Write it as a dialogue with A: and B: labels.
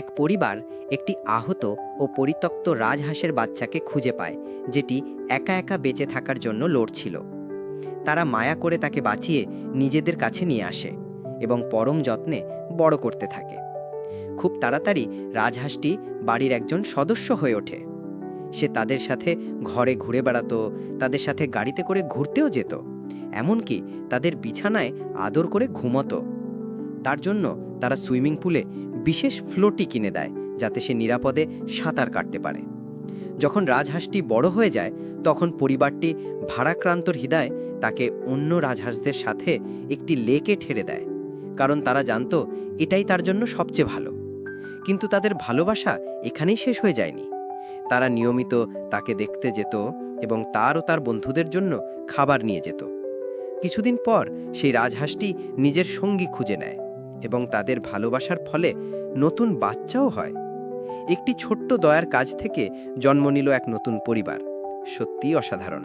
A: এক পরিবার একটি আহত ও পরিত্যক্ত রাজহাঁসের বাচ্চাকে খুঁজে পায়, যেটি একা একা বেঁচে থাকার জন্য লড়ছিল। তারা মায়া করে তাকে বাঁচিয়ে নিজেদের কাছে নিয়ে আসে এবং পরম যত্নে বড় করতে থাকে। খুব তাড়াতাড়ি রাজহাঁসটি বাড়ির একজন সদস্য হয়ে ওঠে। সে তাদের সাথে ঘরে ঘুরে বেড়াতো, তাদের সাথে গাড়িতে করে ঘুরতেও যেত, এমনকি তাদের বিছানায় আদর করে ঘুমতো। তার জন্য তারা সুইমিং পুলে বিশেষ ফ্লোটি কিনে দেয়, যাতে সে নিরাপদে সাঁতার কাটতে পারে। যখন রাজহাঁসটি বড় হয়ে যায়, তখন পরিবারটি ভাড়াক্রান্তর হৃদয় তাকে অন্য রাজহাঁসদের সাথে একটি লেকে ঠেড়ে দেয়, কারণ তারা জানত এটাই তার জন্য সবচেয়ে ভালো। কিন্তু তাদের ভালোবাসা এখানেই শেষ হয়ে যায়নি। তারা নিয়মিত তাকে দেখতে যেত এবং তার ও তার বন্ধুদের জন্য খাবার নিয়ে যেত। কিছুদিন পর সেই রাজহাঁসটি নিজের সঙ্গী খুঁজে নেয়। এবং তাদের ভালোবাসার ফলে নতুন বাচ্চাও হয়। একটি ছোট্ট দয়ার কাজ থেকে জন্ম নিল এক নতুন পরিবার। সত্যিই অসাধারণ।